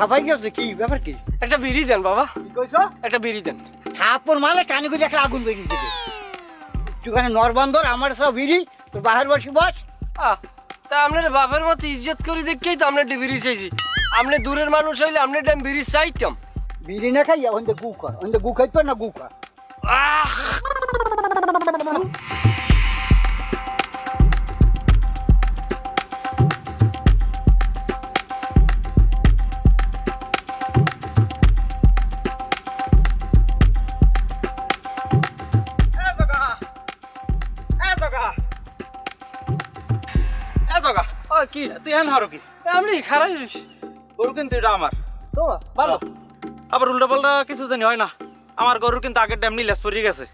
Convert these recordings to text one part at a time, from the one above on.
হাফাই গেছে কি ব্যাপার কি? একটা বিড়ি দেন বাবা। কি কইছ? একটা বিড়ি দেন। থাপর মালে কানে গুলি একটা আগুন বেরিয়ে তুখানে নরবন্দর আমার সব বিড়ি তো বাহার বসে বস তা আপনার বাপের মতো ইজ্জত করি দেখেই তো আপনার বিড়ি চাইছি। আপনি দূরের মানুষ হইলে আপনার টাইম বিড়ি চাইতাম। বিড়ি না খাই ওখানে গু কর ওখানে গু খাইতো না গু কর। আহ! কি? তুই হ্যান হারো কি? আপনি খারাই রইস গরু কিন্তু এটা আমার। তো ভালো। আবার উল্টা পাল্টা কিছু জানি হয় না। আমার গরু কিন্তু আগের ড্যামনি লেস পড়ে গেছে।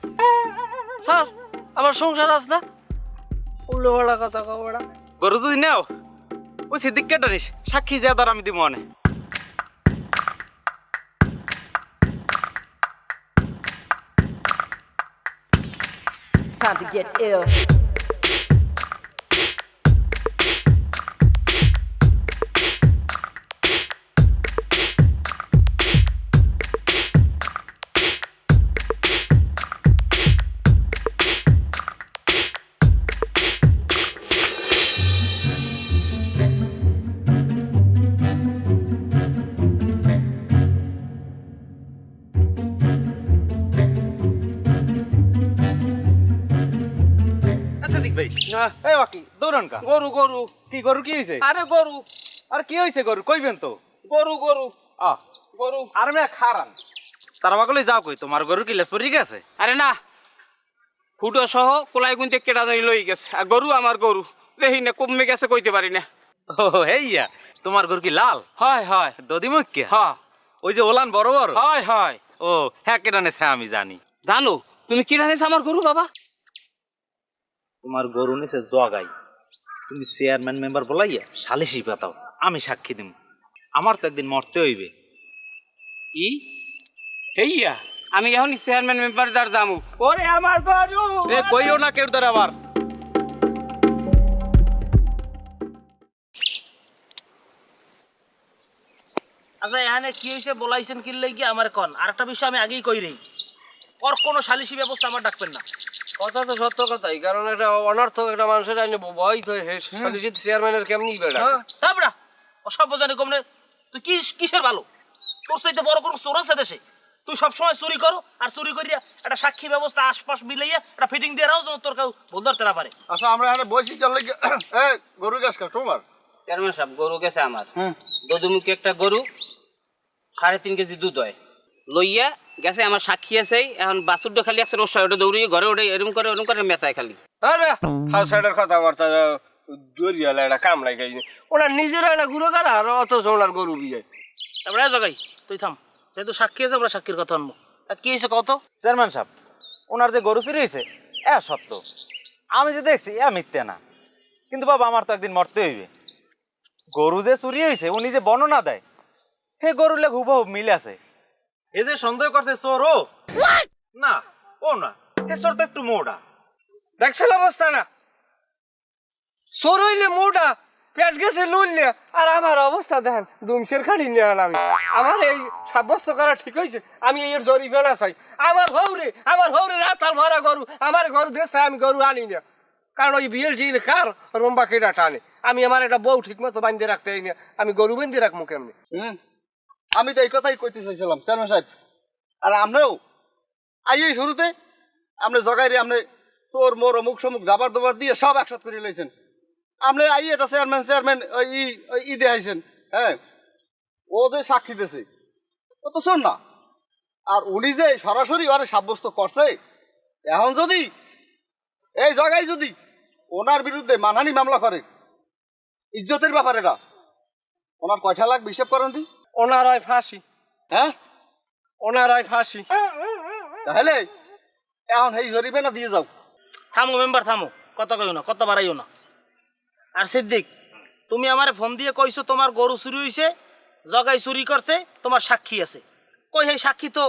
হ্যাঁ আমার সংসার আছে না? উল্লো বড়া কথা কবড়া গরু যদি নেও ওই সিদ্দিক কেটারিস সাক্ষী যা আমি দিব মনে Time to get ill. এই বাকি দৌড়ান কা গরু গরু। কি গরু কি হয়েছে আরে গরু। আর কি হয়েছে গরু? কইবেন তো? গরু গরু। আহ গরু। আর মে খারান। তারা বাকলে যাও কই তোমার গরু কি লেস পড়ে গেছে? আরে না। ফুটো সহ কোলাই গুনতে কেটা লই গেছে। আর গরু আমার গরু। দেখি না কমে গেছে কইতে পারি না। ও হেইয়া তোমার গরু কি লাল? হয় হয়। দদি মুখ্য হ্যাঁ। ওই যে ওলান বড় বড়? হয় হয়। ও হ্যাঁ কেটা নেছে আমি জানি। জানো তুমি কি জানিস আমার গরু বাবা? তোমার গরু নিছে জগাই। তুমি চেয়ারম্যান মেম্বার বলাইয়া সালিশি পাতাও আমি সাক্ষী দিম। আমার তো একদিন মরতে হইবে। ই? হেইয়া আমি এখন চেয়ারম্যান মেম্বার দার দামু ওরে আমার গরু! এ কইও না কেউ তোর আবার। আচ্ছা এখানে কি হয়েছে বলাইছেন কি লাগি আমার কন? আর একটা বিষয় আমি আগেই কই রই। ওর কোনো সালিসি ব্যবস্থা আমার ডাকবেন না। কথা তো সত্য কথাই কারণ এটা অনর্থ একটা মানুষের আইনে ভয় তো চেয়ারম্যানের কেমনি বেড়া? তারপরা অসভ্য জানি কমনে তুই কি কিসের ভালো? তোর সাথে বড় কোনো চোর আছে দেশে? তুই সবসময় চুরি করো আর চুরি করিয়া একটা সাক্ষী ব্যবস্থা আশপাশ মিলাইয়া একটা ফিটিং দিয়ে রাও যেন তোর কেউ ভুল ধরতে না পারে। আচ্ছা আমরা এখানে বসি চলে গরু গাছ কা তোমার? চেয়ারম্যান সাহেব গরু গেছে আমার। দদুমুখী একটা গরু সাড়ে তিন কেজি দুধ হয়। লইয়া গেছে আমার সাক্ষী আছে এখন বাছুরটা খালি আছে রোজ ওটা দৌড়িয়ে ঘরে ওটা এরম করে এরম করে মেচায় খালি। আরে কথাবার্তা দরিয়ালে একটা কাম লাগাই ওনার নিজের একটা গুরু কারা আর অত ওনার গরু বিয়ে। তারপরে জগাই তুই থাম যেহেতু সাক্ষী আছে আমরা সাক্ষীর কথা আনব। আর কি হয়েছে কত চেয়ারম্যান সাহেব ওনার যে গরু চুরি হয়েছে এ সত্য। আমি যে দেখছি এ মিথ্যে না। কিন্তু বাবা আমার তো একদিন মরতে হইবে। গরু যে চুরি হয়েছে উনি যে বর্ণনা দেয় হে গরুর লেখ হুবহুব মিলে আছে। এ যে সন্দেহ করছে চোর ও। না ও না এ চোর তো একটু মোটা দেখছেন অবস্থা না সর হইলে মোটা পেট গেছে লুললে আর আমার অবস্থা দেখেন দুমসের খাড়ি নিয়ে আমি। আমার এই সাব্যস্ত করা ঠিক হয়েছে আমি এর জরি বেড়া চাই। আমার হৌরে আমার হৌরে রাতাল ভরা গরু আমার গরু দেশে আমি গরু আনি না। কারণ ওই বিয়েল জিল কার রম্বা কেটা টানে? আমি আমার একটা বউ ঠিক মতো বাঁধিয়ে রাখতে আমি গরু বেঁধে রাখব কেমনি? হুম। আমি তো এই কথাই কইতে চাইছিলাম, চেয়ারম্যান সাহেব। আর আমরাও, আই এই শুরুতে আপনি জগাই রে আপনি তোর, মোর অমুক সমুক দাবার দাবার দিয়ে সব একসাথ করে লাইছেন। আপনি আই এটা চেয়ারম্যান চেয়ারম্যান ওই ই ওই ই দিয়ে আইছেন হ্যাঁ? ও যে সাক্ষী দিছে, ও তো শোন না। আর উনি যে সরাসরি ওরে সাব্যস্ত করছে, এখন যদি, এই জগাই যদি ওনার বিরুদ্ধে মানহানি মামলা করে, ইজ্জতের ব্যাপার এটা। ওনার কয়টা লাখ হিসেব করেন দি? ওনার হয় ফাঁসি। হ্যাঁ? ওনার হয় ফাঁসি। তাহলে এখন এই জরিপে না দিয়ে যাও। থামো মেম্বার থামো। কথা কইও না কথা বাড়াইও না। আর সিদ্দিক তুমি আমারে ফোন দিয়ে কইছো তোমার গরু চুরি হইছে জগাই চুরি করছে তোমার সাক্ষী আছে। কই সেই সাক্ষী তো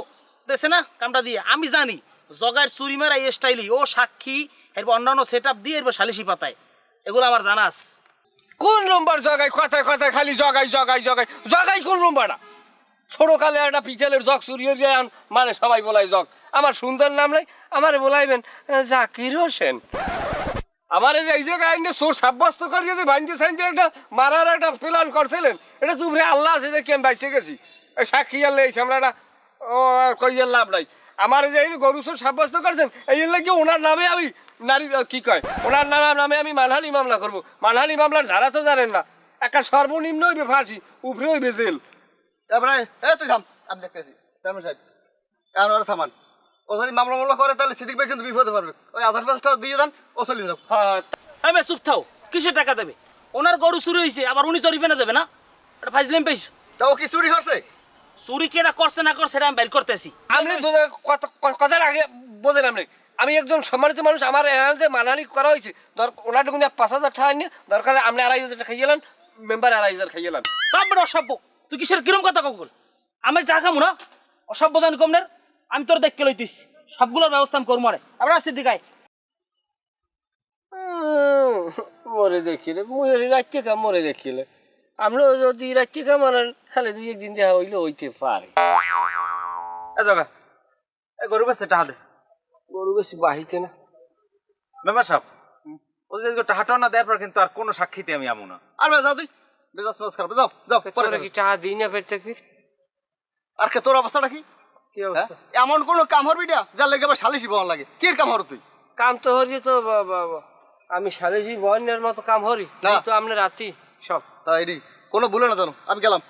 দেছে না কামটা দিয়ে। আমি জানি জগাইয়ের চুরি মারা এই স্টাইলই ও সাক্ষী এরপর অন্যান্য সেট আপ দিয়ে এরপর সালিশি পাতায়। এগুলো আমার জানা আছে। কোন নম্বর জগাই কথায় কথায় খালি জগাই জগাই জগাই জগাই কোন নম্বরটা ছোট কালে একটা পিতলের জগ চুরি দিয়ে আন মানে সবাই বলাই জগ। আমার সুন্দর নাম নাই, আমার বলাইবেন জাকির হোসেন। আমার এই যে এই জায়গায় আইনে সোর সাব্যস্ত করিয়ে যে ভাইনতে সাইনতে একটা মারার একটা প্ল্যান করছিলেন, এটা তুমি আল্লাহ আছে দেখি আমি বাইসে গেছি। সাক্ষী আল্লাহ এই সামরাটা ও কইয়ার লাভ নাই। আমার যে গরু সোর সাব্যস্ত করছেন, এই লাগে ওনার নামে আমি নারী কি কয়? ওনার নামে নামে আমি মানহানি মামলা করব। মানহানি মামলার ধারা তো জানেন না। একটা সর্বনিম্ন হইবে ফাঁসি উপরে হইবে জেল। এবারে এ তুই থাম আমি দেখতেছি। চেয়ারম্যান সাহেব। এখন ওরা থামান। ও যদি মামলা মামলা করে তাহলে সিদ্দিক ভাই কিন্তু বিপদে পারবে ওই আধার পাঁচটা দিয়ে দেন ও চলে যাও হ্যাঁ আমি চুপ থাও। কিসের টাকা দেবে? ওনার গরু চুরি হয়েছে আবার উনি চরিবে না দেবে না? এটা ফাইজলাম পাইছো তা ও কি চুরি করছে? চুরি কেনা করছে না করছে এটা আমি বের করতেছি। আপনি তো- কথা- কথার আগে বোঝেন আপনি আমি একজন সম্মানিত মানুষ আমার যে মানহানি করা হয়েছে ওনার কিন্তু পাঁচ হাজার টাকা নিয়ে দরকার আপনি আড়াই হাজার খাইয়েলেন মেম্বার আড়াই হাজার খাইয়েলেন। বাবার অসভ্য তুই কিসের কিরম কথা কখন আমি টাকা খামু না অসভ্য জানি কমনের আমি তোর দেখকে লইতিস সবগুলোর ব্যবস্থা আমি করব রে আবার আসছি দিকায় মরে দেখিলে মরে রাখতে কাম মরে দেখিলে। আমরা যদি রাখতে কাম আনেন তাহলে দুই একদিন দেখা হইলে হইতে পারে। এ গরু বেচছে টাহা দে। গরু বেশি বাহিতে না। মেম্বার সাহেব ও যে টাহাটা না দেওয়ার পর কিন্তু আর কোনো সাক্ষীতে আমি আমু না। আর যাও তুই মেজাজ মেজাজ খারাপ। যাও যাও পরে কি টাকা দিই না পেট থেকে আর কে তোর অবস্থাটা কি? কি হ্যাঁ? অবস্থা এমন কোন কাম হরবি না যার লেগে আবার সালিশি বহন লাগে। কি কাম হর তুই? কাম তো হরি তো। আমি সারেজি বন্যের মতো কাম হরি না। তো আপনি রাতি সব। তাই রে কোনো ভুলে না জানো আমি গেলাম।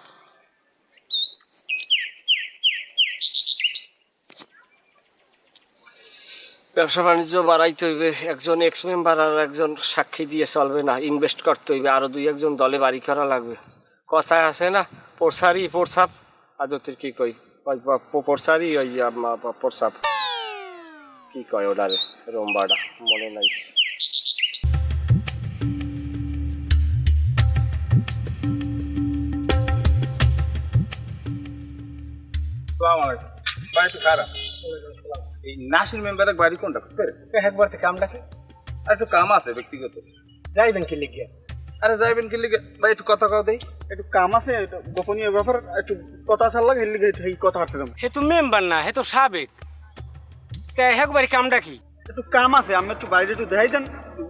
ব্যবসা বাণিজ্য বাড়াইতে হইবে, একজন এক্স মেম্বার আর একজন সাক্ষী দিয়ে চলবে না ইনভেস্ট করতে হইবে, আরও দুই একজন দলে বাড়ি করা লাগবে। কথায় আছে না, পোরসারি পোরসাপ আদতের কি কই? ওই প- প- পোরসারি, ওই আম- প- পোরসাপ কি কয় ওটারে? রোমবাড়া মনে নাই। সালাম আলাইকুম। বাড়ি তো খারাপ। এই নাসির মেম্বারের বাড়ি কোনটা? একবার থেকে কাম ডাকে আর একটু কাম আছে ব্যক্তিগত। যাইবেন কি লিখে আরে যাইবেন কি লিগে? ভাই একটু কথা কও দেই। একটু কাম আছে একটু গোপনীয় ব্যাপার একটু কথা চাল লাগে এর এই কথা হাঁটতে যাব হে তো মেম্বার না হে তো সাবেক। তা একবারে কামটা কি? একটু কাম আছে আমি একটু বাইরে একটু দেখাই দেন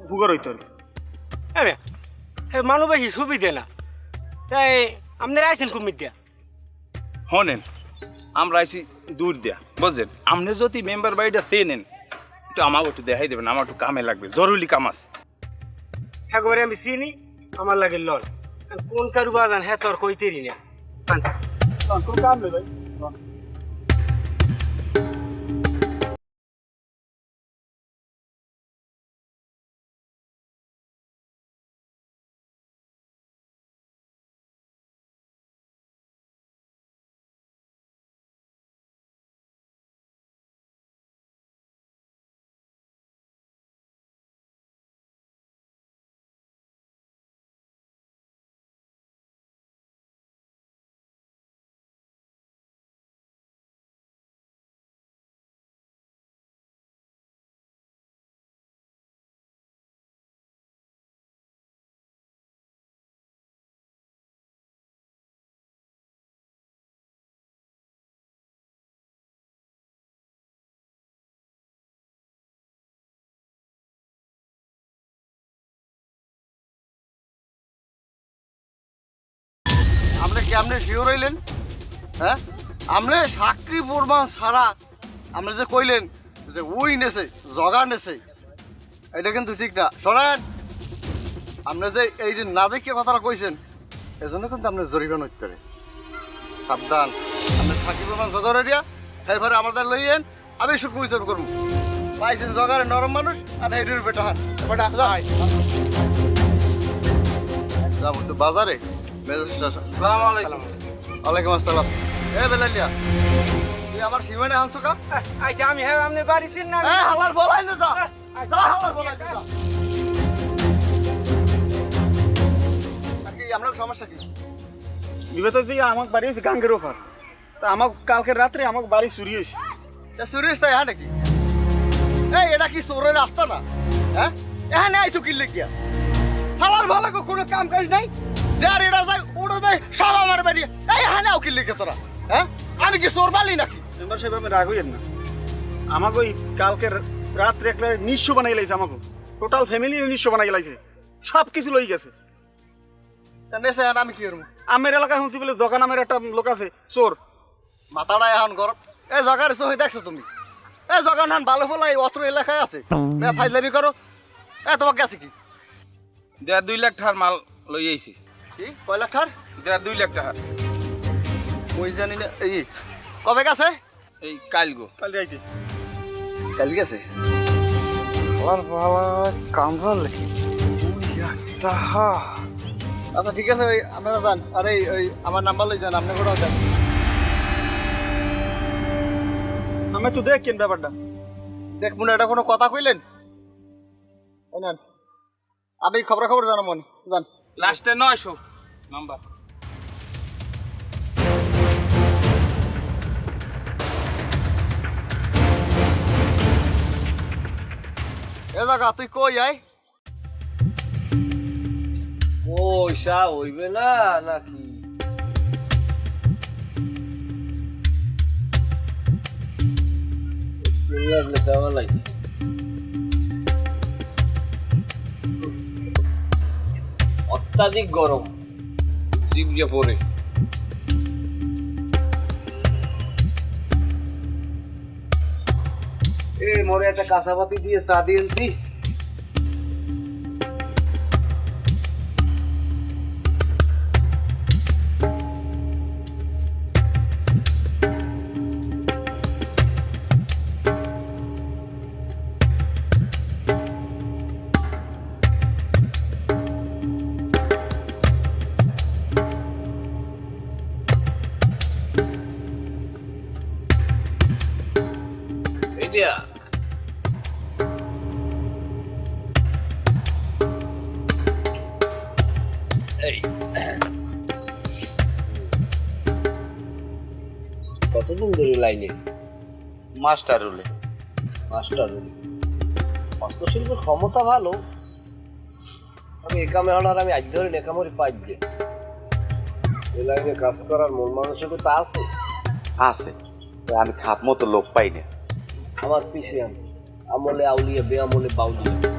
ভুগর হইতে হবে আরে হে মানুষ বেশি সুবিধে না। তাই আপনারা আইছেন কুমির দিয়া হনেন আমরা আইছি দূর দেয়া বুঝলেন আপনি যদি মেম্বার বাড়িটা চেয়ে নেন একটু আমার একটু দেখাই দেবেন, আমার একটু কামে লাগবে, জরুরি কাম আছে। একবারে আমি চিনি, আমার লাগে আর কোন কারু বাজান হ্যাঁ তোর কইতেরি না। কোন কাম নেই ভাই? আপনি কেমনে শিওর হইলেন? হ্যাঁ? আপনি সাক্ষী প্রমাণ ছাড়া আপনি যে কইলেন যে উই নেছে, জগা নেছে, এটা কিন্তু ঠিক না। শোনেন, আপনি যে এই যে না দেখিয়ে কথাটা কইছেন, এজন্য কিন্তু আপনি জরিমানা হইতে পারে সাবধান। আপনি সাক্ষী প্রমাণ জোগাড় দিয়া এবারে আমাদের লইয়েন আমি সুখ বিচার করব। পাইছেন জগারে নরম মানুষ, আর এইটির বেটা হান বেটা যাব তো বাজারে। সালাম আলাইকুম ওয়ালাইকুম আসসালাম এ বেলালিয়া তুই আমার সীমানে আনছো কা আচ্ছা আমি হ্যাঁ আপনি বাড়িতে না এ হালার বলাই না যা। যা হালার বলাই না যা। আপনার সমস্যা কি? বিগত দিয়ে আমার বাড়ি হয়েছে গাঙ্গের ওপার। তা আমার কালকে রাত্রে আমার বাড়ি চুরি হয়েছে। তা সুরেশ তাই হ্যাঁ নাকি? এই এটা কি চোরের রাস্তা না? হ্যাঁ? এখানে আইছো কি লিখিয়া হালার ভালো কোনো কাম কাজ নাই? যার এটা যায় ওটা যায় সব আমার বাড়ি। এই এখানে আও কি লিখে তোরা? হ্যাঁ? আমি কি চোর বালি নাকি? মেম্বার সাহেব আমি রাগ হইয়েন না। আমাকে ওই কালকে রাত্রে একলা নিঃস্ব বানাই লাইছে আমাকে টোটাল ফ্যামিলি নিঃস্ব বানাই লাইছে। সব কিছু লই গেছে। নেছে আর আমি কি করব? আমের এলাকায় শুনছি বলে জগা নামের একটা লোক আছে চোর। মাথাটা এখন গরম। এ জগার চোখে দেখছ তুমি? এ জগার নান ভালো ফলাই অত্র এলাকায় আছে? বে ফাইজলামি করো। এ তোমার গেছে কি? দেড় দুই লাখ টাকার মাল লই আইছি। কি? কয় লাখ ঠার দেড় দুই লাখ টাকা। ওই জানি না এই কবে গেছে? এই কাল গো। কাল যাইতে। কাল গেছে? আচ্ছা ঠিক আছে ওই আপনারা যান। আর ওই আমার নাম্বার লই যান আপনি কোথাও যান। আমি তো দেখ কেন ব্যাপারটা। দেখ মনে এটা কোনো কথা কইলেন? আমি খবর খবর জানো মনে যান। লাস্টে নয়শো। এ জায়গা তুই কই আয় পয়সা হইবে না নাকি? অত্যাধিক গরম। জিভে পরে এ মোরে একটা কাঁচাপাতি দিয়ে চা দিন কতদিন ধরে লাইনে? মাস্টার রুলে। মাস্টার রুলে। হস্তশিল্পের ক্ষমতা ভালো আমি একামে হলার আমি আজ ধরে একামরি পাই যে এই লাইনে কাজ করার মন মানসিকতা আছে। আছে। আমি খাপ মতো লোক পাই না আমার পিছে আমি। আমলে আউলিয়া বেআমলে বাউলিয়া।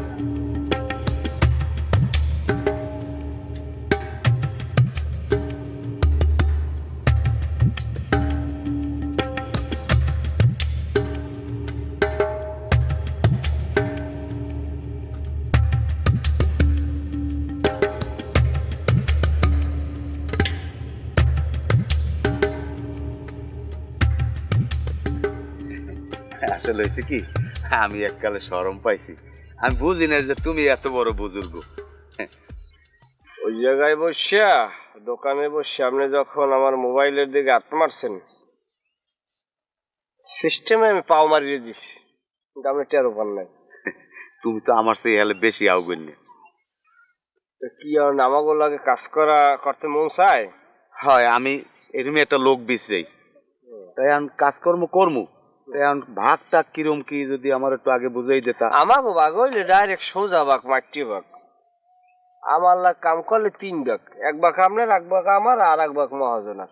আসলে হয়েছে কি আমি এককালে সরম পাইছি। আমি বুঝি না যে তুমি এত বড় বুজুর্গ। ওই জায়গায় বসিয়া দোকানে বসে আপনি যখন আমার মোবাইলের দিকে হাত মারছেন সিস্টেমে আমি পাও মারিয়ে দিছি কিন্তু আপনি টেরো পান নাই। তুমি তো আমার সেই হেলে বেশি আউগেন না কি আর আমাগো লাগে কাজ করা করতে মন চায়? হয় আমি এরকমই একটা লোক বিশ্রাই। তাই আমি কাজকর্ম করমু। তাই আমি ভাগ টাক কিরম কি যদি আমার একটু আগে বুঝাই দিতা? আমাগো বাঘ হইলে ডাইরেক্ট সোজা বাঘ মাটি বাঘ আমার লাগ কাম করলে তিন বাঘ এক বাঘ আপনার এক বাঘ আমার আর এক বাঘ মহাজনার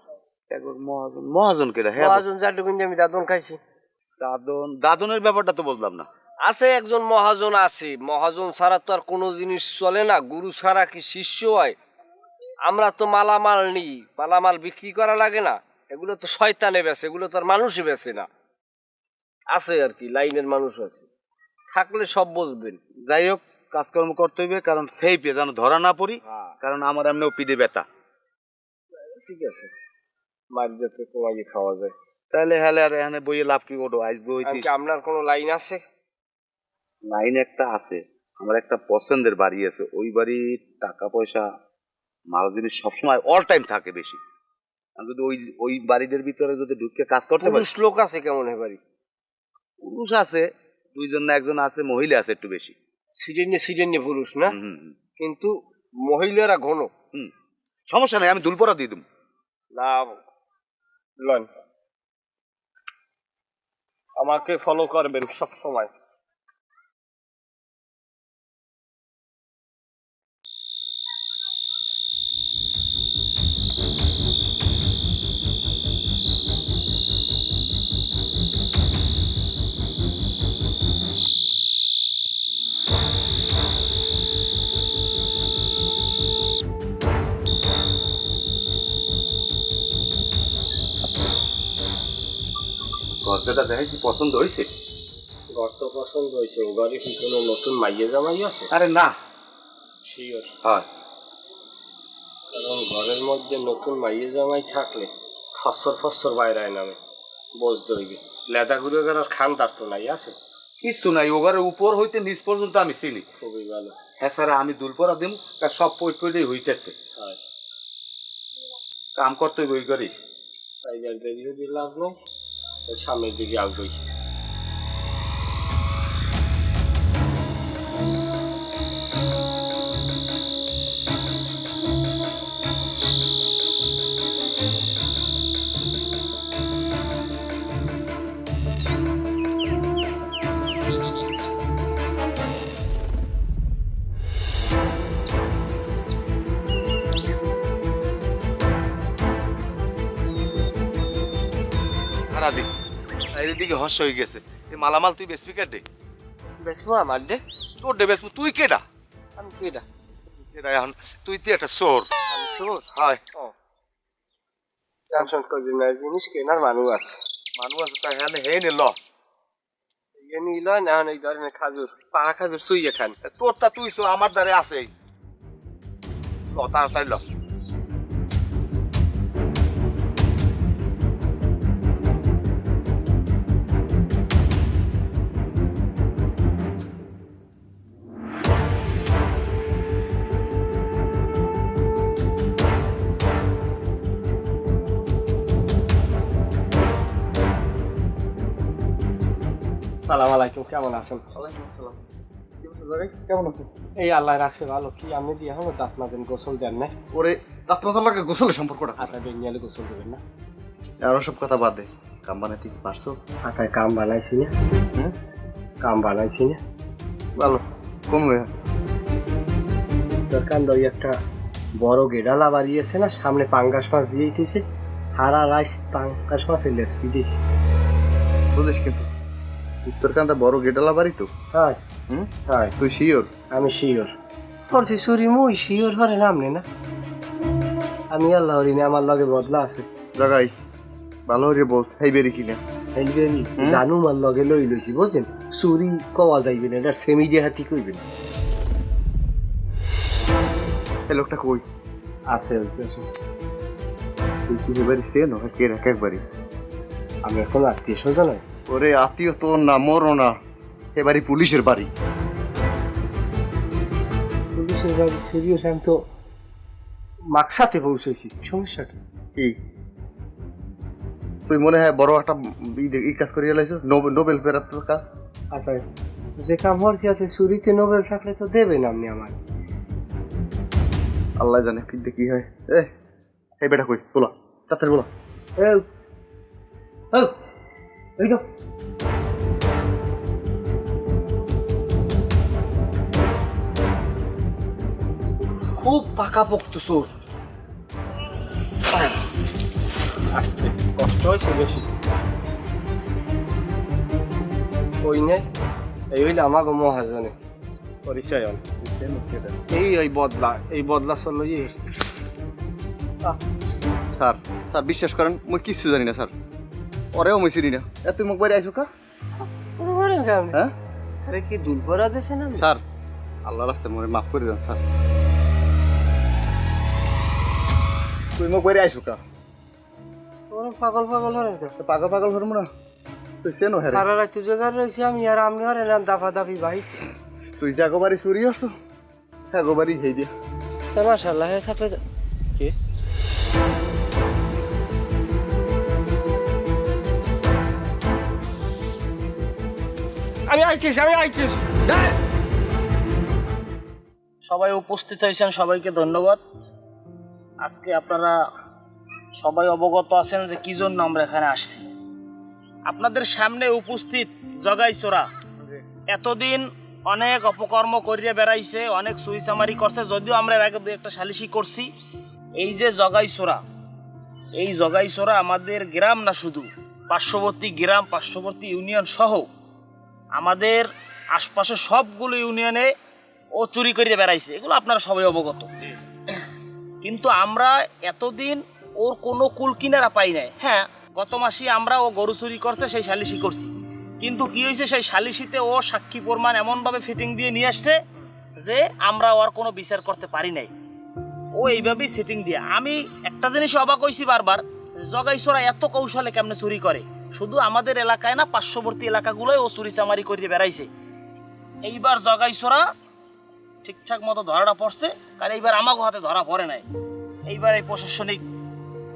একবার মহাজন। মহাজন কেটা হ্যাঁ মহাজন যাটুকুন যে আমি দাদন খাইছি। দাদন দাদনের ব্যাপারটা তো বললাম না। আছে একজন মহাজন আছে। মহাজন ছাড়া তো আর কোনো জিনিস চলে না। গুরু ছাড়া কি শিষ্য হয়? আমরা তো মালামাল নিই। মালামাল বিক্রি করা লাগে না। এগুলো তো শয়তানে বেছে এগুলো তো আর মানুষই বেছে না। আছে আর কি লাইনের মানুষ আছে। থাকলে সব বুঝবেন। যাই হোক কাজকর্ম করতে হইবে কারণ সেই পে যেন ধরা না পড়ি হ্যাঁ। কারণ আমার এমনিও পিঠে ব্যথা। ঠিক আছে। মার যাতে কমাইয়ে খাওয়া যায়। তাহলে হ্যালে আর এখানে বইয়ে লাভ কি ওটো আসবে আর কি আপনার কোনো লাইন আছে? লাইন একটা আছে। আমার একটা পছন্দের বাড়ি আছে। ওই বাড়ির টাকা পয়সা মাল জিনিস সবসময় অল টাইম থাকে বেশি। আমি যদি ওই ওই বাড়িদের ভিতরে যদি ঢুকে কাজ করতে পারি। পুরুষ লোক আছে কেমন এবারই পুরুষ আছে দুইজন না একজন আছে মহিলা আছে একটু বেশি। সিজনে নিয়ে পুরুষ না? কিন্তু মহিলারা ঘন। সমস্যা নাই আমি দুলপরা দিয়ে দেবো না লন। আমাকে ফলো করবেন সব সময় ঘরটা দেখাইছি পছন্দ হয়েছে? ঘর তো পছন্দ হয়েছে ও ঘরে কি কোনো নতুন মাইয়ে জামাই আছে? আরে না। শিওর হয়। কারণ ঘরের মধ্যে নতুন মাইয়ে জামাই থাকলে ফসর ফসর বাইরে নামে বসতে হইবে। লেদা ঘুরে গেলার খান তার তো নাই আছে? কিছু নাই ও ঘরের উপর হইতে নিচ পর্যন্ত আমি চিনি। খুবই ভালো। হ্যাঁ স্যার আমি দুলপরা দিম তার সব পই পইলেই হইতে হয়। কাম করতে হইব ওই ঘরে তাই আর দেরি লাভ নেই। ওই সামনের দিকে এদিকে হর্ষ হয়ে গেছে। এই মালামাল তুই বেসবি কাটে বেসবো আমার দে। তোর দে বেসবো তুই কেডা? আমি কেটা কেডা এখন? তুই তুই একটা চোর। শুভ হয়। টেনশন করবি না জিনিস কেনার মানুষ আছে। মানুষ আছে তাই হ্যাঁ হে নে ল। ইয়ে নিল না এই ধরনের খাজুর পাড়া খাজুর চুইয়ে খান। তোরটা তুই আমার দ্বারে আছে ল তাড়াতাড়ি ল। সালাম আলাইকুম কেমন আছেন? কেমন এই আল্লাহ রাখছে ভালো। কি আপনি দিয়ে এখনও দাঁত মাঝেন গোসল দেন না? ওরে দাঁত মাজার লাগে গোসলের সম্পর্কটা আটা বেঞ্জালে গোসল দেবেন না? আর সব কথা বাদ দে। কাম বানাইতে কি পারছ? আটায় কাম বানাইছি না। হুম? কাম বানাইছি না। ভালো কমবে। দরকার ওই একটা বড় গেডালা বাড়িয়েছে না? সামনে পাঙ্গাস মাছ দিয়ে দিয়েছে। হারা রাইস পাঙ্গাস মাছের লেসপি দিয়েছে? বুঝিস কিন্তু। উত্তরকান্দা বড় গেটালা বাড়ি তো? হ্যাঁ হুম? হ্যাঁ তুই শিওর? আমি শিওর। করছি সুরি মুই শিওর হরে নামনে না আমি আল্লাহ হরিনে আমার লগে বদলা আছে। জাগাই ভালো রে বস হেই বেরি কিনা। যে জানু মার লগে লই লইছি বুঝছেন? চুরি কওয়া যাইবে না এটা সেমি যে হাতি কইবেন এই লোকটা কই? আছে তুই কি বাড়ি সে না কে রাখে একবারই। আমি এখন আত্মীয় স্বজন ওরে আত্মীয় তোর না মরো না এবারই পুলিশের বাড়ি। পুলিশের বাড়ি সিরিয়াস আমি তো মাকসাতে পৌঁছেছি সমস্যা কি? তুই মনে হয় বড় একটা ই কাজ করিয়া লাইছো নোবেল প্রাপ্ত কাজ? আচ্ছা যে কাম হরছি আছে চুরিতে নোবেল থাকলে তো দেবেন আপনি আমার আল্লাহ জানে কিন্তু কি হয়। এ এই বেটা কই? বলা তাড়াতাড়ি বলা। এ ও তো খুব পাকাপোক্ত চোর। আসতে কষ্ট হয়েছে বেশি। ওই নে? এই হইলে আমাকে মহাজনে। পরিচয় এই ওই বদলা, এই বদলা চলল স্যার স্যার, বিশ্বাস করেন, মুই কিচ্ছু জানি না, স্যার। ওরেও মুই চিনি না। এ তুই মোক বাড়ি আইসো কা। হ্যাঁ? আরে কি দুর্বরা দেশে না স্যার আল্লাহ রাস্তায় মনে মাফ করে দেন স্যার। তুই মোক বাড়ি আইসো কা। পাগল পাগল হরে তো তো পাগল পাগল হরমু না। তুই চেনো হ্যাঁ সারা রাত তুই জায়গায় রয়েছি আমি আর আপনি হরে না দাফা দাফি ভাই। তুই যে আগোবারি চুরি আসছো হ্যাঁ গোবারি হেই দিয়া। তা মাশাল্লাহ হে তো- কি? আমি আইতেছি আমি আইতেছি সবাই উপস্থিত হয়েছেন সবাইকে ধন্যবাদ। আজকে আপনারা সবাই অবগত আছেন যে কি জন্য আমরা এখানে আসছি। আপনাদের সামনে উপস্থিত জগাই চোরা। এতদিন অনেক অপকর্ম করিয়ে বেড়াইছে অনেক সুইসামারি করছে যদিও আমরা এর আগে দু একটা সালিশি করছি। এই যে জগাই চোরা এই জগাই চোরা আমাদের গ্রাম না শুধু পার্শ্ববর্তী গ্রাম পার্শ্ববর্তী ইউনিয়ন সহ আমাদের আশপাশে সবগুলো ইউনিয়নে ও চুরি করে বেড়াইছে। এগুলো আপনারা সবাই অবগত। কিন্তু আমরা এতদিন ওর কোনো কুল কিনারা পাই নাই। হ্যাঁ গত মাসে আমরা ও গরু চুরি করছে সেই সালিশি করছি। কিন্তু কি হয়েছে সেই সালিশিতে ও সাক্ষী প্রমাণ এমনভাবে ফিটিং দিয়ে নিয়ে আসছে যে আমরা ওর কোনো বিচার করতে পারি নাই। ও এইভাবেই সেটিং দিয়ে। আমি একটা জিনিস অবাক হয়েছি বারবার জগাইছড়া এত কৌশলে কেমনে চুরি করে? শুধু আমাদের এলাকায় না, পার্শ্ববর্তী এলাকাগুলোয় ও চুরি চামারি করে বেড়াইছে। এইবার জগাইছড়া ঠিকঠাক মতো ধরাটা পড়ছে, কারণ এইবার আমাকে হাতে ধরা পড়ে নাই। এইবার এই প্রশাসনিক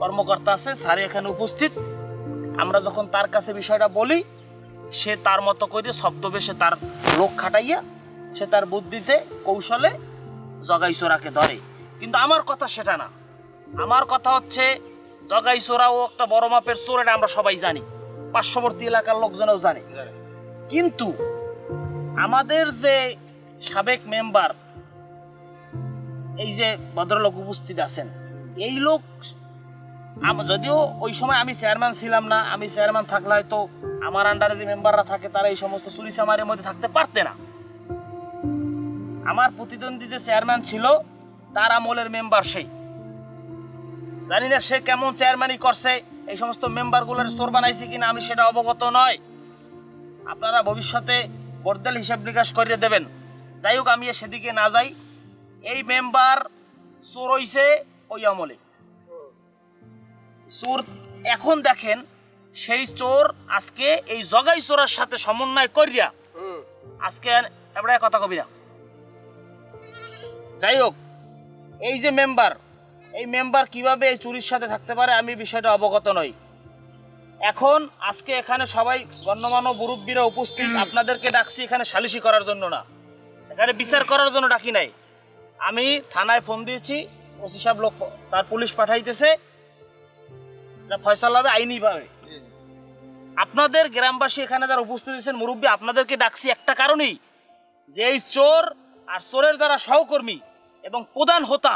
কর্মকর্তা আছে, স্যারে এখানে উপস্থিত। আমরা যখন তার কাছে বিষয়টা বলি, সে তার মতো করে শব্দবেশে তার লোক খাটাইয়া, সে তার বুদ্ধিতে, কৌশলে জগাইছড়াকে ধরে। কিন্তু আমার কথা সেটা না। আমার কথা হচ্ছে জগাইছড়া ও একটা বড় মাপের চোর, এটা আমরা সবাই জানি। পার্শ্ববর্তী এলাকার লোকজনও জানে। কিন্তু আমাদের যে সাবেক মেম্বার এই যে ভদ্রলোক উপস্থিত আছেন এই লোক যদিও ওই সময় আমি চেয়ারম্যান ছিলাম না আমি চেয়ারম্যান থাকলে হয়তো আমার আন্ডারে যে মেম্বাররা থাকে তারা এই সমস্ত চুরি চামারের মধ্যে থাকতে পারতে না। আমার প্রতিদ্বন্দ্বী যে চেয়ারম্যান ছিল তার আমলের মেম্বার সেই জানি না সে কেমন চেয়ারম্যানই করছে এই সমস্ত মেম্বারগুলোর চোর বানাইছে কিনা আমি সেটা অবগত নয়। আপনারা ভবিষ্যতে বর্দেল হিসাব নিকাশ করে দেবেন। যাই হোক, আমি সেদিকে না যাই। এই মেম্বার চোর হইছে ওই আমলে। চোর এখন দেখেন, সেই চোর আজকে এই জগাই চোরের সাথে সমন্বয় করিয়া আজকে এবারে কথা কবি না। যাই হোক, এই যে মেম্বার এই মেম্বার কীভাবে এই চুরির সাথে থাকতে পারে আমি বিষয়টা অবগত নই। এখন আজকে এখানে সবাই গণ্যমান্য মুরব্বীরা উপস্থিত আপনাদেরকে ডাকছি এখানে সালিশি করার জন্য না। এখানে বিচার করার জন্য ডাকি নাই। আমি থানায় ফোন দিয়েছি ওসি সাহেব লোক তার পুলিশ পাঠাইতেছে। ফয়সালা হবে আইনি ভাবে। আপনাদের গ্রামবাসী এখানে যারা উপস্থিত হয়েছেন মুরব্বী আপনাদেরকে ডাকছি একটা কারণেই। যে এই চোর আর চোরের যারা সহকর্মী এবং প্রধান হোতা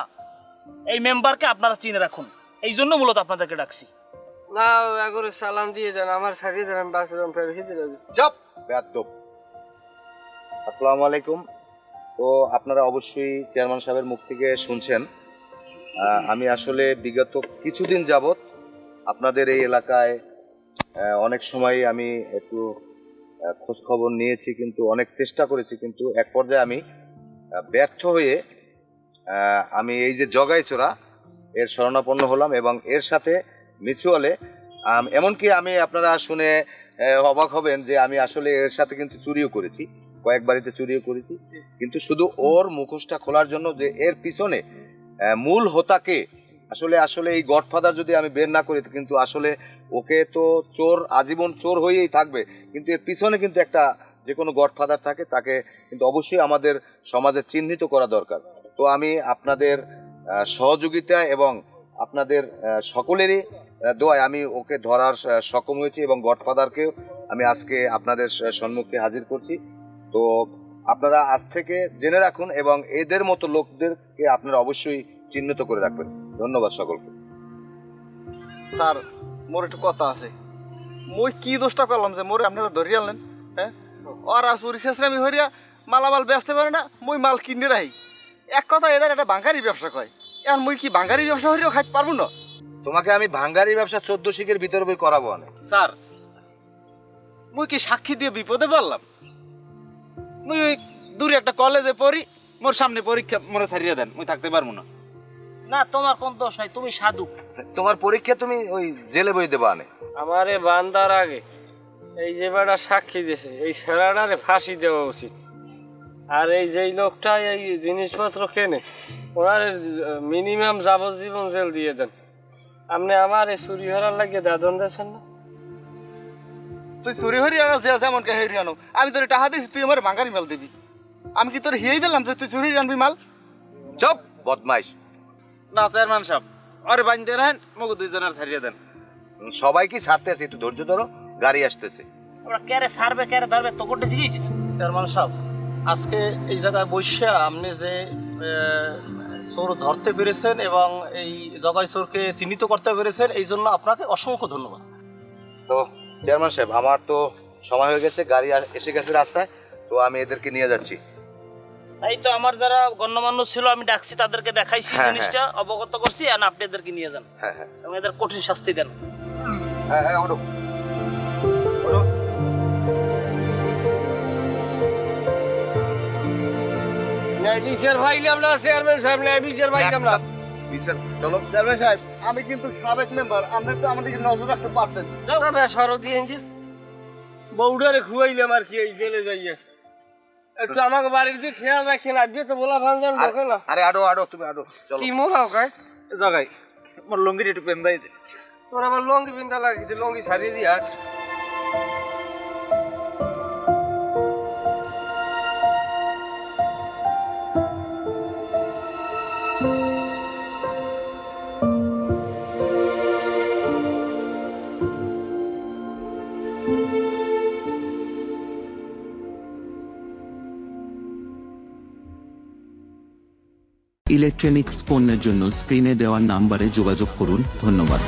এই মেম্বারকে আপনারা চিনে রাখুন। এই জন্য মূলত আপনাদেরকে ডাকছি। না এগরে সালাম দিয়ে দেন আমার ছাড়িয়ে দেন আমি বাসে যাম ফের খেতে যাবি। চাপ বেয়াদব। আসসালামু আলাইকুম। তো আপনারা অবশ্যই চেয়ারম্যান সাহেবের মুখ থেকে শুনছেন। আমি আসলে বিগত কিছুদিন যাবত আপনাদের এই এলাকায় অনেক সময় আমি একটু আহ, খোঁজ খবর নিয়েছি কিন্তু অনেক চেষ্টা করেছি কিন্তু এক পর্যায়ে আমি ব্যর্থ হয়ে আমি এই যে জগাইচোরা, এর শরণাপন্ন হলাম এবং এর সাথে মিচুয়ালে এমনকি আমি আপনারা শুনে অবাক হবেন যে আমি আসলে এর সাথে কিন্তু চুরিও করেছি, কয়েক বাড়িতে চুরিও করেছি। কিন্তু শুধু ওর মুখোশটা খোলার জন্য যে এর পিছনে মূল হোতাকে, আসলে আসলে এই গডফাদার যদি আমি বের না করি, কিন্তু আসলে ওকে তো চোর, আজীবন চোর হয়েই থাকবে। কিন্তু এর পিছনে কিন্তু একটা যে কোনো গডফাদার থাকে, তাকে কিন্তু অবশ্যই আমাদের সমাজে চিহ্নিত করা দরকার। তো আমি আপনাদের সহযোগিতা এবং আপনাদের সকলেরই দোয়ায় আমি ওকে ধরার সক্ষম হয়েছি এবং গডফাদারকেও আমি আজকে আপনাদের সম্মুখে হাজির করছি। তো আপনারা আজ থেকে জেনে রাখুন এবং এদের মতো লোকদেরকে আপনারা অবশ্যই চিহ্নিত করে রাখবেন। ধন্যবাদ সকলকে। স্যার মোর একটু কথা আছে। মই কি দোষটা করলাম যে মোরে আপনারা ধরিয়ে আনলেন হ্যাঁ? ওরা চুরি শেষরামি হরিয়া মালামাল বেচতে পারে না মই মাল কিনে রাহি এক কথা এটা একটা বাঙ্গারি ব্যবসা কয়। এখন মুই কি বাঙ্গারি ব্যবসা হরিয়াও খাইতে পারব না? তোমাকে আমি ভাঙ্গারি ব্যবসা চোদ্দ শিখের ভিতরে বই করাবো অনেক। স্যার মুই কি সাক্ষী দিয়ে বিপদে পড়লাম? মুই ওই দূরে একটা কলেজে পড়ি মোর সামনে পরীক্ষা মোরে ছাড়িয়ে দেন মুই থাকতে পারব না। না তোমার কোন দোষ নাই তুমি সাধু। তোমার পরীক্ষা তুমি ওই জেলে বই দেবা আনে আমারে বান্দার আগে এই যে বেটা সাক্ষী দিয়েছে এই ছেলেটারে ফাঁসি দেওয়া উচিত। আর এই যেই লোকটা এই জিনিসপত্র কেনে ওনার মিনিমাম যাবজ্জীবন জেল দিয়ে দেন। আপনি আমার এই চুরি হরার লাগিয়ে দাদন দিয়েছেন না? তুই চুরি হরিয়া যে যেমন কে হরিয়া আনো আমি তোর টাকা দিয়েছি তুই আমার বাঙ্গারি মাল দিবি। আমি কি তোর হিয়েই দিলাম যে তুই চুরি আনবি মাল? চপ বদমাইশ। না চেয়ারম্যান সাহেব আরে বাইন্দে রাখেন মগু দুইজনের ছাড়িয়ে দেন। সবাই কি ছাড়তে আছে একটু ধৈর্য ধরো গাড়ি আসতেছে। ওরা ক্যারে সারবে ক্যারে ধরবে তো কোনটা জিনিস চেয়ারম্যান সাহেব আজকে এই জায়গায় বসে আপনি যে আহ, চোর ধরতে পেরেছেন এবং এই জগাই চোরকে চিহ্নিত করতে পেরেছেন এই জন্য আপনাকে অসংখ্য ধন্যবাদ। তো চেয়ারম্যান সাহেব আমার তো সময় হয়ে গেছে গাড়ি এসে গেছে রাস্তায় তো আমি এদেরকে নিয়ে যাচ্ছি। এই তো আমার যারা গণ্যমান্য ছিল আমি ডাকছি তাদেরকে দেখাইছি হ্যাঁ, জিনিসটা অবগত করছি আর আপনি এদেরকে নিয়ে যান। হ্যাঁ হ্যাঁ। এবং এদের কঠিন শাস্তি দেন। হ্যাঁ হ্যাঁ ওঠো। বিচার পাইলাম না চেয়ারম্যান সাহেব ন্যায় বিচার পাইলাম না বিচার চলো। চেয়ারম্যান সাহেব আমি কিন্তু সাবেক মেম্বার আপনার তো আমাদেরকে নজর রাখতে পারতেন। তবে সরো দিয়ে যে বউডারে খুয়াইলাম আর কি এই চলে যাইয়ে। একটু আমাকে বাড়ির দিকে খেয়াল রাখেন আজকে তো বলা ফাংশন ঢোকে না। আরে আডো আডো তুমি আডো চলো। কি মোরাও কায় জগাই আমার লঙ্গির একটু পেন্দাই দে। তোর আবার লঙ্গি পিন্তা লাগিয়েছে লঙ্গি ছাড়িয়ে দিয়ে আট ইলেকট্রনিক্স পণ্যের জন্য স্ক্রিনে দেওয়া নাম্বারে যোগাযোগ করুন। ধন্যবাদ।